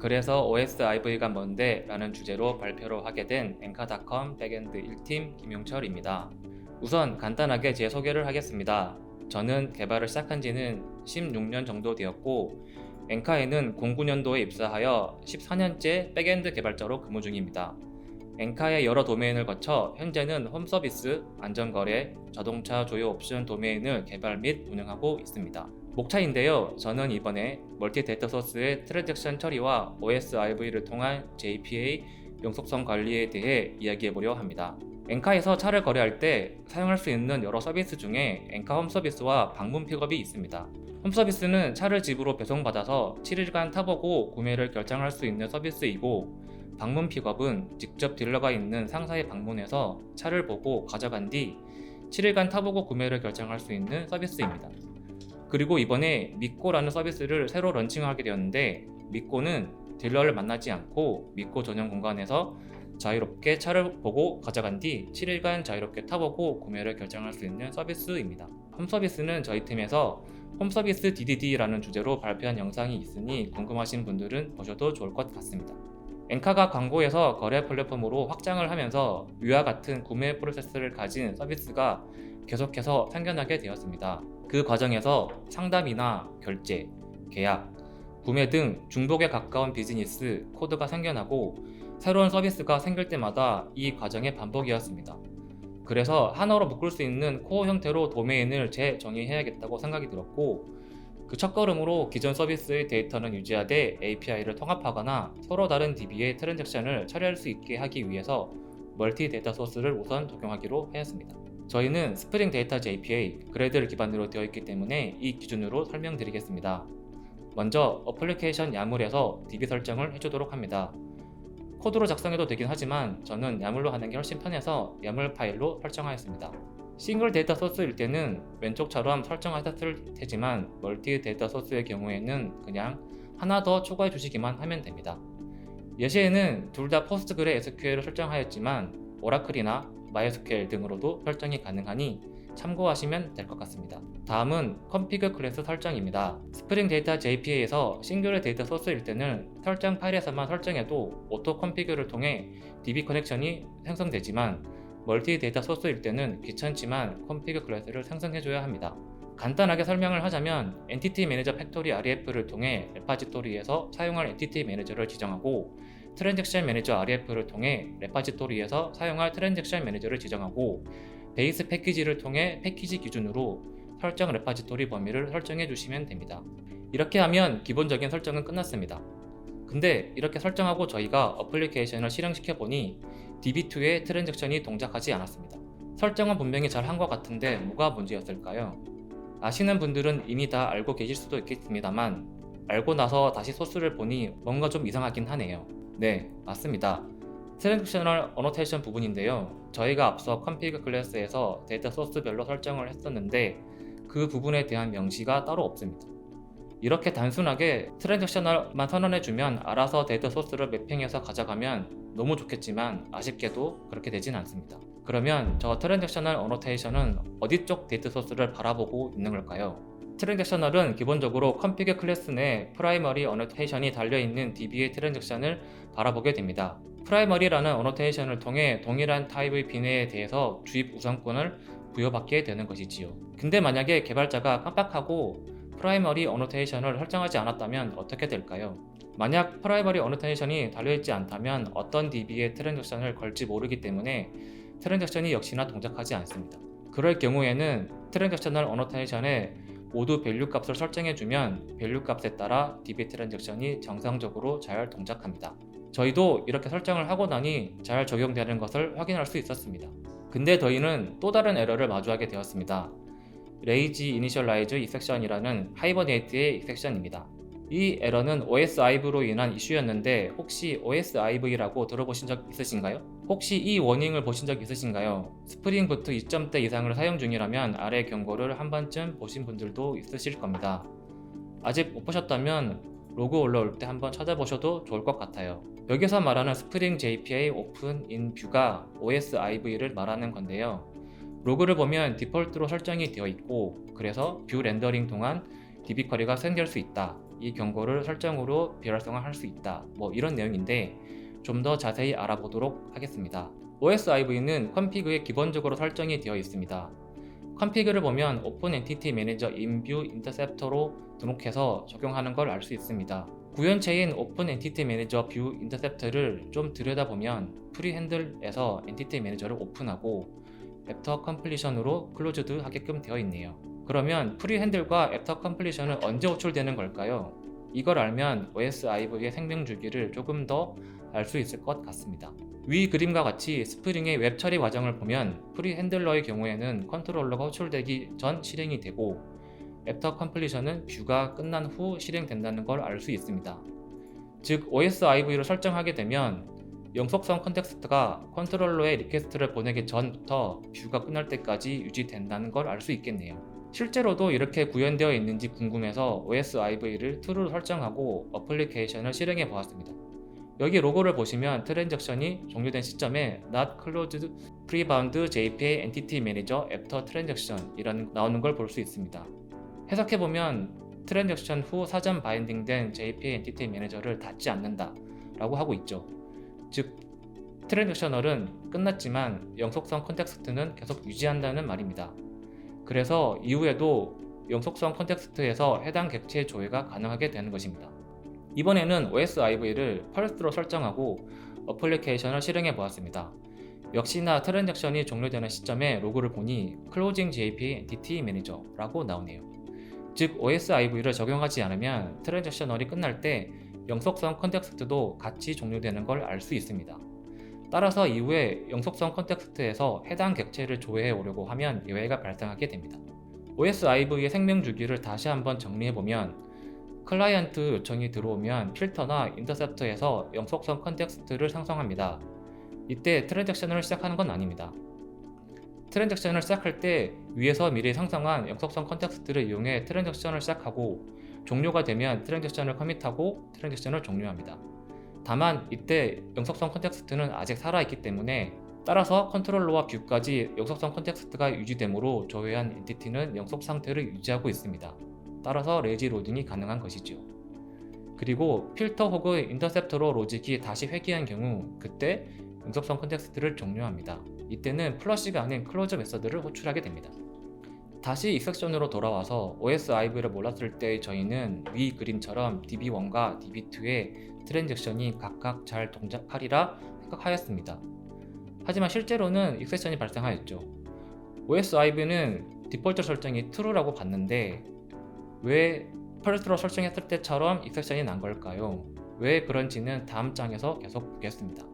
그래서 OSIV가 뭔데? 라는 주제로 발표를 하게 된 엔카닷컴 백엔드 1팀 김용철입니다. 우선 간단하게 제 소개를 하겠습니다. 저는 개발을 시작한 지는 16년 정도 되었고 엔카에는 09년도에 입사하여 14년째 백엔드 개발자로 근무 중입니다. 엔카의 여러 도메인을 거쳐 현재는 홈서비스, 안전거래, 자동차 조여 옵션 도메인을 개발 및 운영하고 있습니다. 목차인데요. 저는 이번에 멀티 데이터 소스의 트랜잭션 처리와 OSIV를 통한 JPA 용속성 관리에 대해 이야기해 보려 합니다. 엔카에서 차를 거래할 때 사용할 수 있는 여러 서비스 중에 엔카 홈 서비스와 방문 픽업이 있습니다. 홈 서비스는 차를 집으로 배송받아서 7일간 타보고 구매를 결정할 수 있는 서비스이고 방문 픽업은 직접 딜러가 있는 상사의 방문해서 차를 보고 가져간 뒤 7일간 타보고 구매를 결정할 수 있는 서비스입니다. 그리고 이번에 미코라는 서비스를 새로 런칭하게 되었는데 미코는 딜러를 만나지 않고 미코 전용 공간에서 자유롭게 차를 보고 가져간 뒤 7일간 자유롭게 타보고 구매를 결정할 수 있는 서비스입니다. 홈 서비스는 저희 팀에서 홈 서비스 DDD라는 주제로 발표한 영상이 있으니 궁금하신 분들은 보셔도 좋을 것 같습니다. 엔카가 광고에서 거래 플랫폼으로 확장을 하면서 위와 같은 구매 프로세스를 가진 서비스가 계속해서 생겨나게 되었습니다. 그 과정에서 상담이나 결제, 계약, 구매 등 중복에 가까운 비즈니스 코드가 생겨나고 새로운 서비스가 생길 때마다 이 과정의 반복이었습니다. 그래서 하나로 묶을 수 있는 코어 형태로 도메인을 재정의해야겠다고 생각이 들었고 그 첫걸음으로 기존 서비스의 데이터는 유지하되 API를 통합하거나 서로 다른 DB의 트랜잭션을 처리할 수 있게 하기 위해서 멀티 데이터 소스를 우선 적용하기로 했습니다. 저희는 스프링 데이터 JPA 그레드를 기반으로 되어 있기 때문에 이 기준으로 설명드리겠습니다. 먼저 어플리케이션 야물에서 DB 설정을 해주도록 합니다. 코드로 작성해도 되긴 하지만 저는 야물로 하는 게 훨씬 편해서 야물 파일로 설정하였습니다. 싱글 데이터 소스일 때는 왼쪽처럼 설정하셨을 테지만 멀티 데이터 소스의 경우에는 그냥 하나 더 추가해 주시기만 하면 됩니다. 예시에는 둘 다 포스트그레 SQL을 설정하였지만 오라클이나 MySQL 등으로도 설정이 가능하니 참고하시면 될 것 같습니다. 다음은 컴피그 클래스 설정입니다. 스프링 데이터 JPA에서 싱글 데이터 소스일 때는 설정 파일에서만 설정해도 오토 컴피그를 통해 DB 커넥션이 생성되지만 멀티 데이터 소스일 때는 귀찮지만 컴피그 클래스를 생성해줘야 합니다. 간단하게 설명을 하자면 엔티티 매니저 팩토리 REF를 통해 레파지토리에서 사용할 엔티티 매니저를 지정하고 트랜잭션 매니저 REF를 통해 레파지토리에서 사용할 트랜잭션 매니저를 지정하고 베이스 패키지를 통해 패키지 기준으로 설정 레파지토리 범위를 설정해 주시면 됩니다. 이렇게 하면 기본적인 설정은 끝났습니다. 근데 이렇게 설정하고 저희가 어플리케이션을 실행시켜 보니 DB2의 트랜잭션이 동작하지 않았습니다. 설정은 분명히 잘 한 것 같은데 뭐가 문제였을까요? 아시는 분들은 이미 다 알고 계실 수도 있겠습니다만 알고 나서 다시 소스를 보니 뭔가 좀 이상하긴 하네요. 네, 맞습니다. 트랜잭셔널 어노테이션 부분인데요. 저희가 앞서 컴피그 클래스에서 데이터 소스별로 설정을 했었는데 그 부분에 대한 명시가 따로 없습니다. 이렇게 단순하게 트랜잭셔널만 선언해주면 알아서 데이터 소스를 매핑해서 가져가면 너무 좋겠지만 아쉽게도 그렇게 되진 않습니다. 그러면 저 트랜잭셔널 어노테이션은 어디 쪽 데이터 소스를 바라보고 있는 걸까요? 트랜잭셔널은 기본적으로 컴피그 클래스 내 프라이머리 어노테이션이 달려있는 DB의 트랜잭션을 바라보게 됩니다. 프라이머리라는 어노테이션을 통해 동일한 타입의 비내에 대해서 주입 우선권을 부여받게 되는 것이지요. 근데 만약에 개발자가 깜빡하고 프라이머리 어노테이션을 설정하지 않았다면 어떻게 될까요? 만약 프라이머리 어노테이션이 달려있지 않다면 어떤 DB에 트랜잭션을 걸지 모르기 때문에 트랜잭션이 역시나 동작하지 않습니다. 그럴 경우에는 트랜잭셔널 어노테이션에 모두 밸류 값을 설정해주면 밸류 값에 따라 DB 트랜잭션이 정상적으로 잘 동작합니다. 저희도 이렇게 설정을 하고 나니 잘 적용되는 것을 확인할 수 있었습니다. 근데 저희는 또 다른 에러를 마주하게 되었습니다. 레이지 이니셜라이즈 이섹션이라는 하이버네이트의 이섹션입니다. 이 에러는 OSIV로 인한 이슈였는데 혹시 OSIV라고 들어보신 적 있으신가요? 혹시 이 워닝을 보신 적 있으신가요? 스프링 부트 2점대 이상을 사용 중이라면 아래 경고를 한 번쯤 보신 분들도 있으실 겁니다. 아직 못 보셨다면 로그 올라올 때 한번 찾아보셔도 좋을 것 같아요. 여기서 말하는 스프링 JPA 오픈 인 뷰가 OSIV를 말하는 건데요. 로그를 보면 디폴트로 설정이 되어 있고 그래서 뷰 렌더링 동안 DB 쿼리가 생길 수 있다. 이 경고를 설정으로 비활성화할 수 있다. 뭐 이런 내용인데 좀 더 자세히 알아보도록 하겠습니다. OSIV는 컴피그에 기본적으로 설정이 되어 있습니다. 컴피그를 보면 오픈 엔티티 매니저 인뷰 인터셉터로 등록해서 적용하는 걸 알 수 있습니다. 구현체인 오픈 엔티티 매니저 뷰 인터셉터를 좀 들여다보면 프리 핸들에서 엔티티 매니저를 오픈하고 애프터 컴플리션으로 클로즈드 하게끔 되어 있네요. 그러면 프리 핸들과 애프터 컴플리션은 언제 호출되는 걸까요? 이걸 알면 OSIV의 생명 주기를 조금 더 알 수 있을 것 같습니다. 위 그림과 같이 스프링의 웹 처리 과정을 보면 프리 핸들러의 경우에는 컨트롤러가 호출되기 전 실행이 되고 애프터 컴플리션은 뷰가 끝난 후 실행된다는 걸 알 수 있습니다. 즉 OSIV를 설정하게 되면 영속성 컨텍스트가 컨트롤러에 리퀘스트를 보내기 전부터 뷰가 끝날 때까지 유지된다는 걸 알 수 있겠네요. 실제로도 이렇게 구현되어 있는지 궁금해서 OSIV를 true로 설정하고 어플리케이션을 실행해 보았습니다. 여기 로고를 보시면 트랜잭션이 종료된 시점에 not closed pre-bound JPA entity manager after transaction 이라는 나오는 걸 볼 수 있습니다. 해석해 보면 트랜잭션 후 사전 바인딩된 JPA 엔티티 매니저를 닫지 않는다 라고 하고 있죠. 즉 트랜잭셔널은 끝났지만 영속성 컨텍스트는 계속 유지한다는 말입니다. 그래서 이후에도 영속성 컨텍스트에서 해당 객체의 조회가 가능하게 되는 것입니다. 이번에는 OSIV를 펄스로 설정하고 어플리케이션을 실행해 보았습니다. 역시나 트랜잭션이 종료되는 시점에 로그를 보니 Closing JPA Entity Manager라고 나오네요. 즉 OSIV를 적용하지 않으면 트랜잭셔널이 끝날 때 영속성 컨텍스트도 같이 종료되는 걸 알 수 있습니다. 따라서 이후에 영속성 컨텍스트에서 해당 객체를 조회해 오려고 하면 예외가 발생하게 됩니다. OSIV의 생명 주기를 다시 한번 정리해 보면 클라이언트 요청이 들어오면 필터나 인터셉터에서 영속성 컨텍스트를 생성합니다. 이때 트랜잭션을 시작하는 건 아닙니다. 트랜잭션을 시작할 때 위에서 미리 생성한 영속성 컨텍스트를 이용해 트랜잭션을 시작하고 종료가 되면 트랜잭션을 커밋하고 트랜잭션을 종료합니다. 다만 이때 영속성 컨텍스트는 아직 살아있기 때문에 따라서 컨트롤러와 뷰까지 영속성 컨텍스트가 유지되므로 조회한 엔티티는 영속 상태를 유지하고 있습니다. 따라서 레지 로딩이 가능한 것이죠. 그리고 필터 혹은 인터셉터로 로직이 다시 회귀한 경우 그때 영속성 컨텍스트를 종료합니다. 이때는 플러시가 아닌 클로저 메서드를 호출하게 됩니다. 다시 익섹션으로 돌아와서 OSIV를 몰랐을 때 저희는 위 그림처럼 DB1과 DB2의 트랜잭션이 각각 잘 동작하리라 생각하였습니다. 하지만 실제로는 익섹션이 발생하였죠. OSIV는 디폴트 설정이 true라고 봤는데 왜 펄스로 설정했을 때처럼 익섹션이 난 걸까요? 왜 그런지는 다음 장에서 계속 보겠습니다.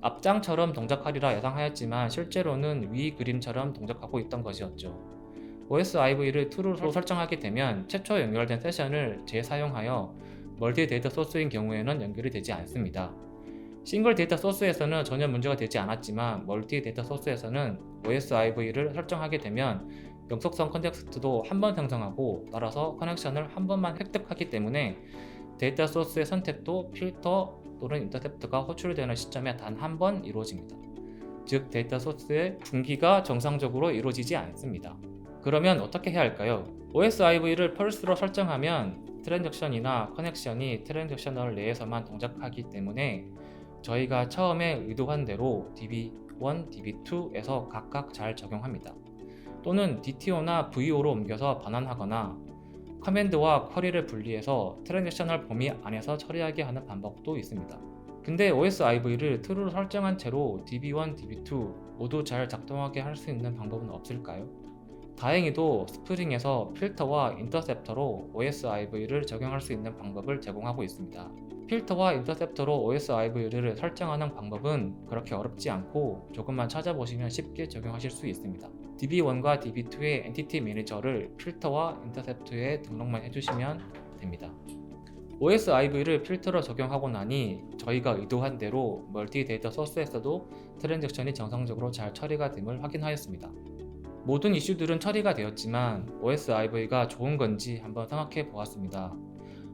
앞장처럼 동작하리라 예상하였지만 실제로는 위 그림처럼 동작하고 있던 것이었죠. OSIV를 true로 설정하게 되면 최초 연결된 세션을 재사용하여 멀티 데이터 소스인 경우에는 연결이 되지 않습니다. 싱글 데이터 소스에서는 전혀 문제가 되지 않았지만 멀티 데이터 소스에서는 OSIV를 설정하게 되면 영속성 컨텍스트도 한 번 생성하고 따라서 커넥션을 한 번만 획득하기 때문에 데이터 소스의 선택도 필터 또는 인터셉트가 호출되는 시점에 단 한 번 이루어집니다. 즉 데이터 소스의 분기가 정상적으로 이루어지지 않습니다. 그러면 어떻게 해야 할까요? OSIV를 펄스로 설정하면 트랜잭션이나 커넥션이 트랜잭셔널 내에서만 동작하기 때문에 저희가 처음에 의도한 대로 DB1, DB2에서 각각 잘 적용합니다. 또는 DTO나 VO로 옮겨서 반환하거나 커맨드와 쿼리를 분리해서 트랜잭셔널 범위 안에서 처리하게 하는 방법도 있습니다. 근데 OSIV를 true로 설정한 채로 DB1, DB2 모두 잘 작동하게 할 수 있는 방법은 없을까요? 다행히도 스프링에서 필터와 인터셉터로 OSIV를 적용할 수 있는 방법을 제공하고 있습니다. 필터와 인터셉터로 OSIV를 설정하는 방법은 그렇게 어렵지 않고 조금만 찾아보시면 쉽게 적용하실 수 있습니다. DB1과 DB2의 엔티티 매니저를 필터와 인터셉트에 등록만 해주시면 됩니다. OSIV를 필터로 적용하고 나니 저희가 의도한 대로 멀티 데이터 소스에서도 트랜잭션이 정상적으로 잘 처리가 됨을 확인하였습니다. 모든 이슈들은 처리가 되었지만 OSIV가 좋은 건지 한번 생각해 보았습니다.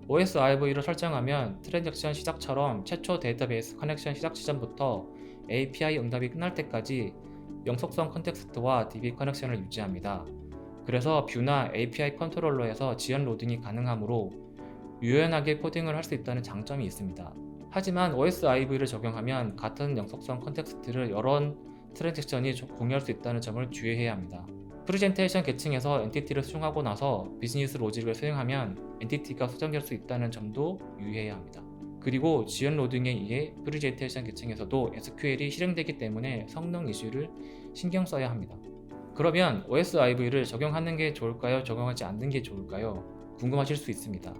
OSIV를 설정하면 트랜잭션 시작처럼 최초 데이터베이스 커넥션 시작 시점부터 API 응답이 끝날 때까지 영속성 컨텍스트와 DB 커넥션을 유지합니다. 그래서 뷰나 API 컨트롤러에서 지연 로딩이 가능하므로 유연하게 코딩을 할 수 있다는 장점이 있습니다. 하지만 OSIV를 적용하면 같은 영속성 컨텍스트를 여러 트랜잭션이 공유할 수 있다는 점을 주의해야 합니다. 프레젠테이션 계층에서 엔티티를 수정하고 나서 비즈니스 로직을 수행하면 엔티티가 수정될 수 있다는 점도 유의해야 합니다. 그리고 지연 로딩에 의해 프레젠테이션 계층에서도 SQL이 실행되기 때문에 성능 이슈를 신경 써야 합니다. 그러면 OSIV를 적용하는 게 좋을까요? 적용하지 않는 게 좋을까요? 궁금하실 수 있습니다.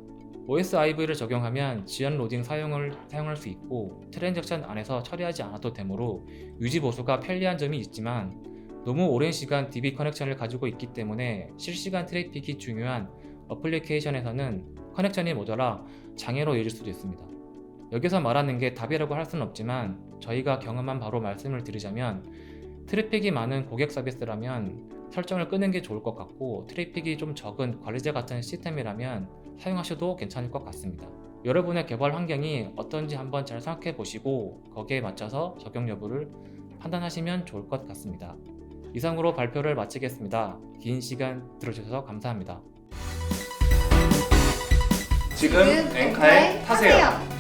OSIV를 적용하면 지연 로딩 사용을 사용할 수 있고 트랜잭션 안에서 처리하지 않아도 되므로 유지 보수가 편리한 점이 있지만 너무 오랜 시간 DB 커넥션을 가지고 있기 때문에 실시간 트래픽이 중요한 어플리케이션에서는 커넥션이 모자라 장애로 이을 수도 있습니다. 여기서 말하는 게 답이라고 할 수는 없지만 저희가 경험한 바로 말씀을 드리자면 트래픽이 많은 고객 서비스라면 설정을 끄는 게 좋을 것 같고 트래픽이 좀 적은 관리자 같은 시스템이라면 사용하셔도 괜찮을 것 같습니다. 여러분의 개발 환경이 어떤지 한번 잘 생각해 보시고 거기에 맞춰서 적용 여부를 판단하시면 좋을 것 같습니다. 이상으로 발표를 마치겠습니다. 긴 시간 들어주셔서 감사합니다. 지금 앵카에 타세요.